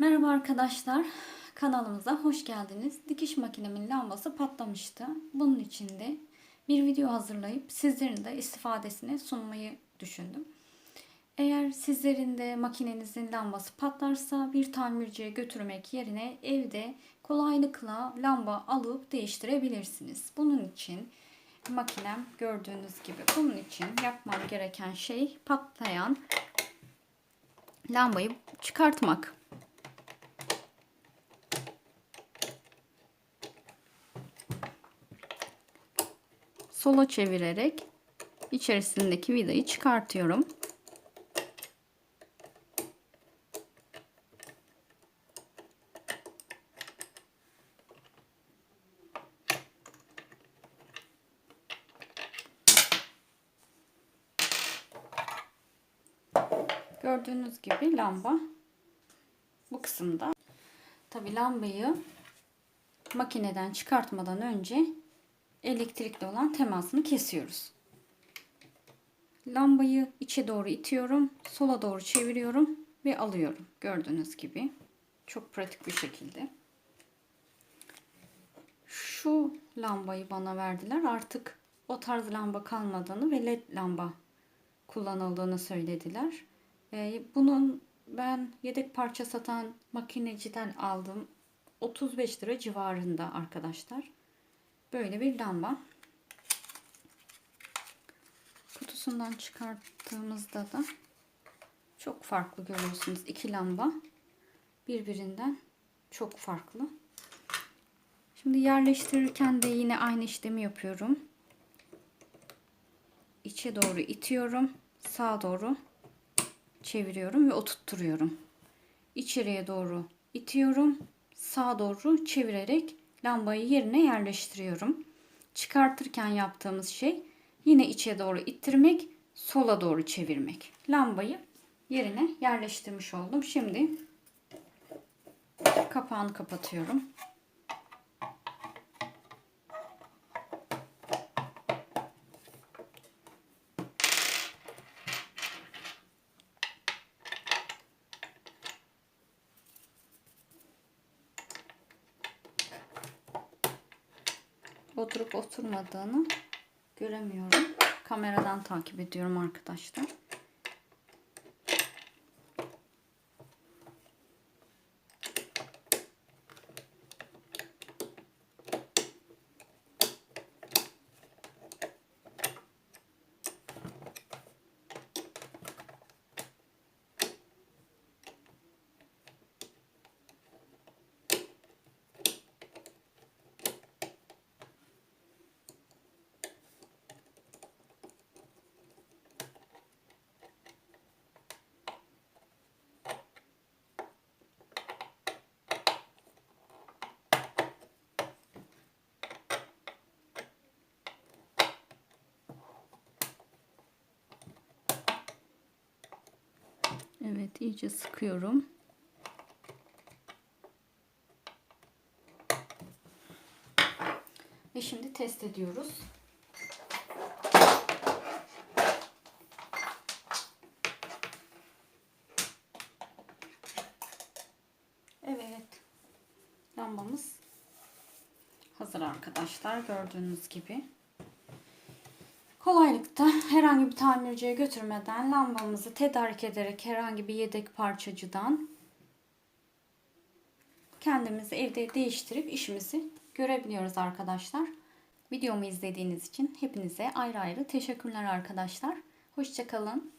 Merhaba arkadaşlar. Kanalımıza hoş geldiniz. Dikiş makinemin lambası patlamıştı. Bunun için de bir video hazırlayıp sizlerin de istifadesine sunmayı düşündüm. Eğer sizlerin de makinenizin lambası patlarsa bir tamirciye götürmek yerine evde kolaylıkla lamba alıp değiştirebilirsiniz. Bunun için makinem gördüğünüz gibi bunun için yapmam gereken şey patlayan lambayı çıkartmak. Sola çevirerek içerisindeki vidayı çıkartıyorum. Gördüğünüz gibi lamba bu kısımda. Tabi lambayı makineden çıkartmadan önce elektrikli olan temasını kesiyoruz. Lambayı içe doğru itiyorum, sola doğru çeviriyorum ve alıyorum. Gördüğünüz gibi çok pratik bir şekilde. Şu lambayı bana verdiler. Artık o tarz lamba kalmadığını ve led lamba kullanıldığını söylediler. Ee, bunun ben yedek parça satan makineciden aldım. 35 lira civarında arkadaşlar. Böyle bir lamba. Kutusundan çıkarttığımızda da çok farklı görüyorsunuz. İki lamba birbirinden çok farklı. Şimdi yerleştirirken de yine aynı işlemi yapıyorum. İçe doğru itiyorum. Sağa doğru çeviriyorum ve oturtturuyorum. İçeriye doğru itiyorum. Sağa doğru çevirerek lambayı yerine yerleştiriyorum. Çıkartırken yaptığımız şey yine içe doğru ittirmek, sola doğru çevirmek. Lambayı yerine yerleştirmiş oldum. Şimdi kapağını kapatıyorum. Oturup oturmadığını göremiyorum. Kameradan takip ediyorum arkadaşlar. Evet iyice sıkıyorum. Ve şimdi test ediyoruz. Evet. Lambamız hazır arkadaşlar. Gördüğünüz gibi. Kolaylıkta herhangi bir tamirciye götürmeden lambamızı tedarik ederek herhangi bir yedek parçacıdan kendimizi evde değiştirip işimizi görebiliyoruz arkadaşlar. Videomu izlediğiniz için hepinize ayrı ayrı teşekkürler arkadaşlar. Hoşçakalın.